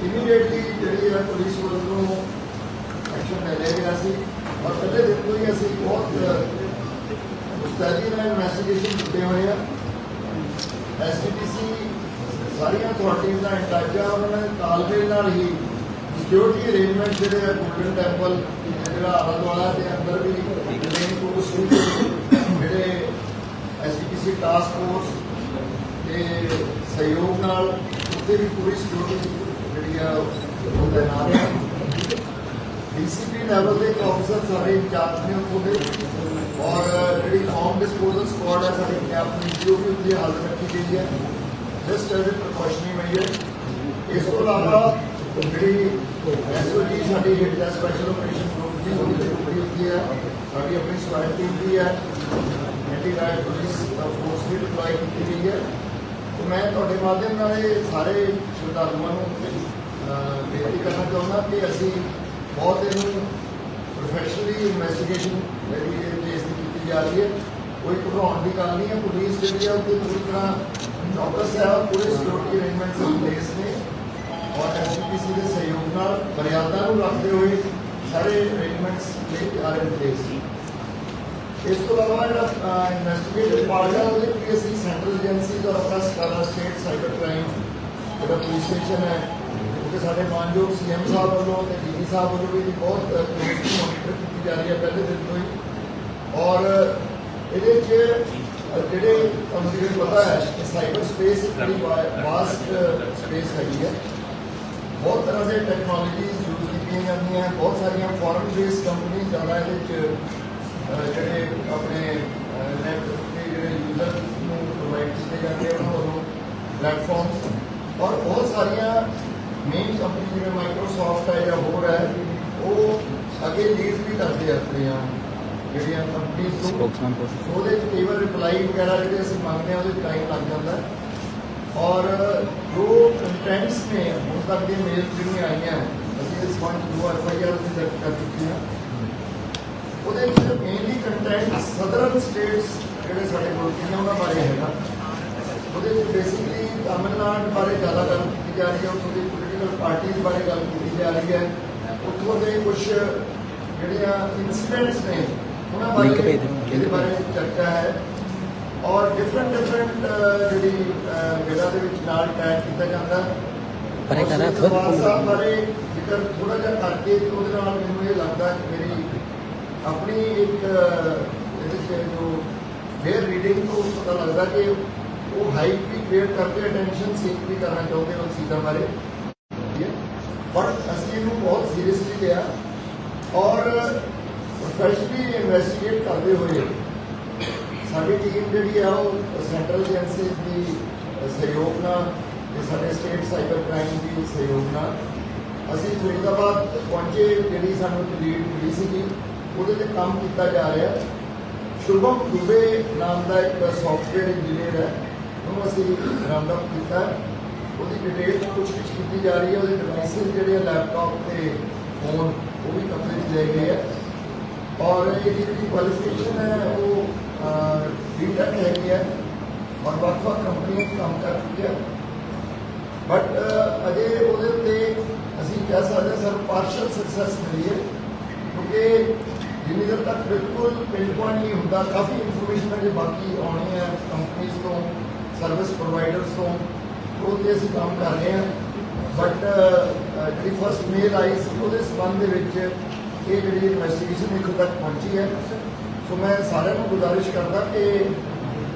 Immediately ਜਿਹੜੀ ਹੈ police ਵੱਲੋਂ ਐਕਸ਼ਨ ਲੈ ਲਿਆ ਗਿਆ ਸੀ ਔਰ ਪਹਿਲੇ ਦਿਨ ਤੋਂ ਹੀ ਅਸੀਂ ਬਹੁਤ ਮੁਸਤੈਦੀ ਨਾਲ ਇਨਵੈਸਟੀਗੇਸ਼ਨ ਕੀਤੇ ਹੋਏ ਆ ਐਸਟੀਪੀਸੀ ਸਾਰੀਆਂ ਅਥਾਰਟੀਆਂ ਦਾ ਇੰਟਾਜਾ ਉਹਨਾਂ ਨੇ ਤਾਲਮੇਲ ਨਾਲ ਹੀ। ਸਿਕਿਉਰਿਟੀ ਅਰੇਂਜਮੈਂਟ ਜਿਹੜੇ ਆ ਗੋਲਡਨ ਟੈਂਪਲ ਜਿਹੜਾ ਆਲਾ ਦੁਆਲਾ ਦੇ ਅੰਦਰ ਵੀ ਮੇਨ ਕੋਰਸ ਜਿਹੜੇ ਐਸਟੀਪੀਸੀ ਟਾਸਕ ਫੋਰਸ ਤੇ ਸਹਿਯੋਗ ਨਾਲ ਉੱਤੇ ਵੀ ਪੂਰੀ ਸਿਕਿਉਰਿਟੀ ਜਿਹੜੀ ਆ, ਉਹ ਤੈਨਾਤ ਹੈ। ਡੀਸੀਪੀ ਲੈਵਲ ਦੇ ਅਫਸਰ ਸਾਰੇ ਇੰਚਾਰਜ ਨੇ ਉਹਦੇ ਔਰ ਜਿਹੜੀ ਕੌਮ ਡਿਸਪੋਜ਼ਲ ਸਕੁਆਡ ਹੈ ਸਾਡੀ ਪੰਜਾਬ ਪੁਲਿਸ ਦੀ, ਉਹ ਵੀ ਉੱਥੇ ਹਾਜ਼ਰ ਰੱਖੀ ਗਈ ਹੈ। Just as a precautionary measure ਇਸ ਤੋਂ ਇਲਾਵਾ ਜਿਹੜੀ ਐਸਓਜੀ ਸਾਡੀ ਹਿੱਟ ਦਾ ਸਪੈਸ਼ਲ ਆਪਰੇਸ਼ਨ ਗਰੁੱਪ ਦੀ ਉਹਦੀ ਟੁਕੜੀ ਹੁੰਦੀ ਹੈ ਸਾਡੀ ਆਪਣੀ ਸਵਾਇਟ ਟੀਮ ਵੀ ਹੈ ਐਂਟੀ ਰਾਇਟ ਪੁਲਿਸ ਫੋਰਸ ਵੀ ਡਿਪਲੋਏ ਕੀਤੀ ਗਈ ਹੈ ਤੇ ਮੈਂ ਤੁਹਾਡੇ ਮਾਧਿਅਮ ਨਾਲ ਇਹ ਸਾਰੇ ਸ਼ਰਧਾਲੂਆਂ ਨੂੰ ਅਹ, ਬੇਨਤੀ ਕਰਨਾ ਚਾਹੁੰਦਾ ਕਿ ਅਸੀਂ ਬਹੁਤ ਇਹਨੂੰ ਪ੍ਰੋਫੈਸ਼ਨਲੀ ਇਨਵੈਸਟੀਗੇਸ਼ਨ ਜਿਹੜੀ ਇਹ ਕੇਸ ਦੀ ਕੀਤੀ ਜਾ ਰਹੀ ਹੈ ਕੋਈ ਘਬਰਾਉਣ ਦੀ ਗੱਲ ਨਹੀਂ ਹੈ ਪੁਲਿਸ ਜਿਹੜੀ ਹੈ ਉਹ ਤੇ ਪੂਰੀ ਤਰ੍ਹਾਂ ਚੌਕਸ ਹੈ ਔਰ ਔਰ ਐਸਪੀਸੀ ਦੇ ਸਹਿਯੋਗ ਨਾਲ ਮਰਿਆਦਾ ਨੂੰ ਰੱਖਦੇ ਹੋਏ ਸਾਰੇ ਅਰੇਂਜਮੈਂਟਸ ਲਈ ਆਰ ਇਨ ਪਲੇਸ ਇਸ ਤੋਂ ਇਲਾਵਾ ਜਿਹੜਾ ਇਨਵੈਸਟੀਗੇਟਿਵ ਪਾਰਟ ਹੈ ਉਹਦੇ ਵਿੱਚ ਅਸੀਂ ਸੈਂਟਰਲ ਏਜੰਸੀਜ਼ ਔਰ ਆਪਣਾ ਸਕਾਲਾ ਸਟੇਟ ਸਾਈਬਰ ਕ੍ਰਾਈਮ ਜਿਹੜਾ ਪੁਲਿਸ ਸਟੇਸ਼ਨ ਹੈ ਕਿਉਂਕਿ ਸਾਡੇ ਮਾਨਯੋਗ ਸੀਐਮ ਸਾਹਿਬ ਵੱਲੋਂ ਤੇ ਡੀਜੀ ਸਾਹਿਬ ਵੱਲੋਂ ਵੀ ਇਹਦੀ ਬਹੁਤ ਕਲੋਜ਼ਲੀ ਮੋਨੀਟਰ ਕੀਤੀ ਜਾ ਰਹੀ ਹੈ ਪਹਿਲੇ ਦਿਨ ਤੋਂ ਹੀ ਔਰ ਇਹਦੇ 'ਚ ਅਹ, ਜਿਹੜੇ ਤੁਹਾਨੂੰ ਜਿਵੇਂ ਪਤਾ ਹੈ ਕਿ ਸਾਈਬਰ ਸਪੇਸ ਇੱਕ ਬੜੀ ਵਾਸਟ ਸਪੇਸ ਹੈਗੀ ਹੈ। ਬਹੁਤ ਤਰ੍ਹਾਂ ਦੇ ਟੈਕਨੋਲੋਜੀਜ਼ ਯੂਜ਼ ਕੀਤੀਆਂ ਜਾਂਦੀਆਂ ਬਹੁਤ ਸਾਰੀਆਂ ਫੋਰਨ ਬੇਸ ਕੰਪਨੀ ਜ਼ਿਆਦਾ ਇਹਦੇ 'ਚ ਅਹ, ਜਿਹੜੇ ਆਪਣੇ ਨੈਟ ਦੇ ਜਿਹੜੇ ਯੂਜ਼ਰ ਨੂੰ ਪ੍ਰੋਵਾਈਡ ਕੀਤੇ ਜਾਂਦੇ ਆ ਉਹਨਾਂ ਵੱਲੋਂ ਪਲੇਟਫਾਰਮਸ ਔਰ ਬਹੁਤ ਸਾਰੀਆਂ ਮੇਨ ਕੰਪਨੀ ਜਿਵੇਂ ਮਾਈਕਰੋਸਾਫਟ ਹੈ ਜਾਂ ਹੋਰ ਹੈ ਉਹ ਅੱਗੇ ਲੀਜ਼ ਵੀ ਕਰਦੇ ਆ ਆਪਣੀਆਂ ਜਿਹੜੀਆਂ ਕੰਪਨੀਆਂ ਤੋਂ। ਉਹਦੇ ਚ ਕਈ ਵਾਰ ਰਿਪਲਾਈ ਵਗੈਰਾ ਜਿਹੜੇ ਅਸੀਂ ਮੰਗਦੇ ਆ ਉਹਦੇ ਟਾਈਮ ਲੱਗ ਜਾਂਦਾ। ਔਰ ਜੋ ਕੰਟੈਂਟਸ ਨੇ ਹੁਣ ਤੱਕ ਦੇ ਮੇਲ ਜਿਹੜੀਆਂ ਆਈਆਂ ਅਸੀਂ ਇਸ ਵਨ ਦੋ ਐਫ ਆਈ ਆਰ ਦੀ ਦਰਜ ਕਰ ਚੁੱਕੇ ਹਾਂ ਉਹਦੇ ਵਿੱਚ ਮੇਨਲੀ ਕੰਟੈਂਟ ਸਦਰਨ ਸਟੇਟਸ ਜਿਹੜੇ ਸਾਡੇ ਮੁਲਕ ਨੇ ਉਹਨਾਂ ਬਾਰੇ ਹੈਗਾ ਉਹਦੇ ਵਿੱਚ ਬੇਸਿਕਲੀ ਤਾਮਿਲਨਾਡੂ ਬਾਰੇ ਜ਼ਿਆਦਾ ਗੱਲ ਕੀਤੀ ਜਾ ਰਹੀ ਹੈ ਉੱਥੋਂ ਦੀ ਪੋਲੀਟੀਕਲ ਪਾਰਟੀਆਂ ਬਾਰੇ ਗੱਲ ਕੀਤੀ ਜਾ ਰਹੀ ਹੈ ਉੱਥੋਂ ਦੇ ਕੁਝ ਜਿਹੜੀਆਂ ਇਨਸੀਡੈਂਟਸ ਨੇ ਉਹਨਾਂ ਬਾਰੇ ਇਹਦੇ ਬਾਰੇ ਚਰਚਾ ਹੈ ਔਰ ਡਿਫਰੈਂਟ ਡਿਫਰੈਂਟ ਜਿਹੜੀ ਮੇਲਾ ਦੇ ਵਿੱਚ ਨਾਲ ਟੈਗ ਕੀਤਾ ਜਾਂਦਾ। ਪਰੇ ਕਰ ਦਰਬਾਰ ਸਾਹਿਬ ਬਾਰੇ ਜ਼ਿਕਰ ਥੋੜਾ ਜਿਹਾ ਕਰਕੇ ਉਹਦੇ ਨਾਲ ਮੈਨੂੰ ਇਹ ਲੱਗਦਾ ਕਿ ਮੇਰੀ ਆਪਣੀ ਇੱਕ ਇਹਦੇ 'ਚ ਜੋ ਫੇਅਰ ਰੀਡਿੰਗ ਤੋਂ ਪਤਾ ਲੱਗਦਾ ਕਿ ਉਹ ਹਾਈਪ ਵੀ ਕ੍ਰੀਏਟ ਕਰਦੇ ਅਟੈਂਸ਼ਨ ਸੀਕ ਵੀ ਕਰਨਾ ਚਾਹੁੰਦੇ ਉਹ ਚੀਜ਼ਾਂ ਬਾਰੇ। ਪਰ ਅਸੀਂ ਇਹਨੂੰ ਬਹੁਤ ਸੀਰੀਅਸਲੀ ਲਿਆ ਔਰ ਪ੍ਰੋਫੈਸ਼ਨਲੀ ਇਨਵੈਸਟੀਗੇਟ ਕਰਦੇ ਹੋਏ ਸਾਡੀ ਟੀਮ ਜਿਹੜੀ ਆ ਉਹ ਸੈਂਟਰਲ ਏਜੰਸੀਜ਼ ਦੀ ਸਹਿਯੋਗ ਨਾਲ ਤੇ ਸਾਡੇ ਸਟੇਟ ਸਾਈਬਰ ਕ੍ਰਾਈਮ ਦੀ ਸਹਿਯੋਗ ਨਾਲ ਅਸੀਂ ਫਰੀਦਾਬਾਦ ਪਹੁੰਚੇ, ਜਿਹੜੀ ਸਾਨੂੰ ਲੀਡ ਮਿਲੀ ਸੀਗੀ, ਉਹਦੇ ਤੇ ਕੰਮ ਕੀਤਾ ਜਾ ਰਿਹਾ। ਸ਼ੁਭਮ ਦੁਬੇ ਨਾਮ ਦਾ ਇੱਕ ਸੌਫਟਵੇਅਰ ਇੰਜੀਨੀਅਰ ਹੈ, ਉਹਨੂੰ ਅਸੀਂ ਰਾਉਂਡ ਅਪ ਕੀਤਾ। ਉਹਦੀ ਡਿਟੇਲ ਪੁੱਛਗਿੱਛ ਕੀਤੀ ਜਾ ਰਹੀ ਹੈ, ਉਹਦੇ ਡਿਵਾਈਸਿਸ ਜਿਹੜੇ ਆ ਲੈਪਟਾਪ ਤੇ ਫੋਨ ਉਹ ਵੀ ਕਬਜ਼ੇ 'ਚ ਲਏ ਗਏ ਆ। ਔਰ ਇਹ ਜਿਹੜੀ ਕੁਆਲੀਫਿਕੇਸ਼ਨ ਹੈ, ਉਹ ਬੀਟੈਕ ਹੈਗੀ ਹੈ ਔਰ ਵੱਖ ਵੱਖ ਕੰਪਨੀਆਂ 'ਚ ਕੰਮ ਕਰ ਚੁੱਕੀ ਹੈ ਬਟ ਅਜੇ ਉਹਦੇ ਉੱਤੇ ਅਸੀਂ ਕਹਿ ਸਕਦੇ ਸਰ ਪਾਰਸ਼ਲ ਸਕਸੈਸ ਮਿਲੀ ਹੈ, ਕਿਉਂਕਿ ਜਿੰਨੀ ਦੇਰ ਤੱਕ ਬਿਲਕੁਲ ਪਿੰਡ ਪੁਆਇੰਟ ਨਹੀਂ ਹੁੰਦਾ, ਕਾਫੀ ਇਨਫੋਰਮੇਸ਼ਨ ਅਜੇ ਬਾਕੀ ਆਉਣੀ ਹੈ ਕੰਪਨੀਆਂ ਤੋਂ ਸਰਵਿਸ ਪ੍ਰੋਵਾਈਡਰਸ ਤੋਂ ਉਹ ਤੇ ਅਸੀਂ ਕੰਮ ਕਰ ਰਹੇ ਹਾਂ। ਬਟ ਜਿਹੜੀ ਫਸਟ ਮੇਲ ਆਈ ਸੀ, ਉਹਦੇ ਸਬੰਧ ਦੇ ਵਿੱਚ ਇਹ ਜਿਹੜੀ ਇਨਵੈਸਟੀਗੇਸ਼ਨ ਇੱਥੋਂ ਤੱਕ ਪਹੁੰਚੀ ਹੈ। ਸੋ ਮੈਂ ਸਾਰਿਆਂ ਨੂੰ ਗੁਜ਼ਾਰਿਸ਼ ਕਰਦਾ ਕਿ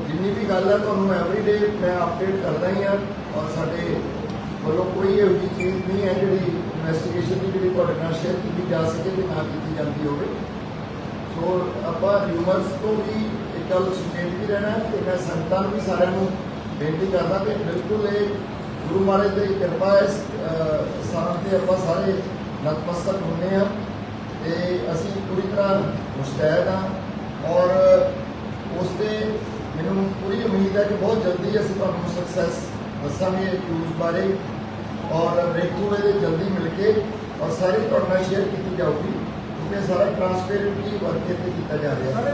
ਜਿੰਨੀ ਵੀ ਗੱਲ ਹੈ, ਤੁਹਾਨੂੰ ਐਵਰੀਡੇ ਮੈਂ ਅਪਡੇਟ ਕਰਦਾ ਹੀ ਹਾਂ ਔਰ ਸਾਡੇ ਵੱਲੋਂ ਕੋਈ ਇਹੋ ਜਿਹੀ ਚੀਜ਼ ਨਹੀਂ ਹੈ ਜਿਹੜੀ ਇਨਵੈਸਟੀਗੇਸ਼ਨ ਦੀ ਜਿਹੜੀ ਤੁਹਾਡੇ ਨਾਲ ਸ਼ੇਅਰ ਕੀਤੀ ਜਾ ਸਕੇ ਤੇ ਨਾ ਕੀਤੀ ਜਾਂਦੀ ਹੋਵੇ। ਸੋ ਆਪਾਂ ਰਿਊਮਰਸ ਤੋਂ ਵੀ ਇੱਕ ਗੱਲ ਸੁਚੇਤ ਵੀ ਰਹਿਣਾ ਹੈ ਤੇ ਮੈਂ ਸੰਗਤਾਂ ਨੂੰ ਵੀ ਸਾਰਿਆਂ ਨੂੰ ਬੇਨਤੀ ਕਰਦਾ ਕਿ ਬਿਲਕੁਲ ਇਹ ਗੁਰੂ ਮਹਾਰਾਜ ਦੀ ਕਿਰਪਾ ਹੈ। ਇਸ ਸਥਾਨ ਤੇ ਆਪਾਂ ਸਾਰੇ ਨਤਮਸਤਕ ਹੁੰਦੇ ਹਾਂ। ਮੁਸਤੈਦ ਹਾਂ ਔਰ ਉਸ ਤੇ ਮੈਨੂੰ ਪੂਰੀ ਉਮੀਦ ਹੈ ਕਿ ਬਹੁਤ ਜਲਦੀ ਅਸੀਂ ਤੁਹਾਨੂੰ ਸਕਸੈਸ ਦੱਸਾਂਗੇ ਯੂਜ਼ ਬਾਰੇ ਔਰ ਬ੍ਰੇਕਥਰੂ ਇਹਦੇ ਜਲਦੀ ਮਿਲ ਕੇ ਔਰ ਸਾਰੀ ਤੁਹਾਡੇ ਨਾਲ ਸ਼ੇਅਰ ਕੀਤੀ ਜਾਊਗੀ ਕਿਉਂਕਿ ਸਾਰਾ ਟ੍ਰਾਂਸਪੇਰੈਂਟਲੀ ਵਰਕ ਇੱਥੇ ਕੀਤਾ ਜਾ ਰਿਹਾ ਹੈ।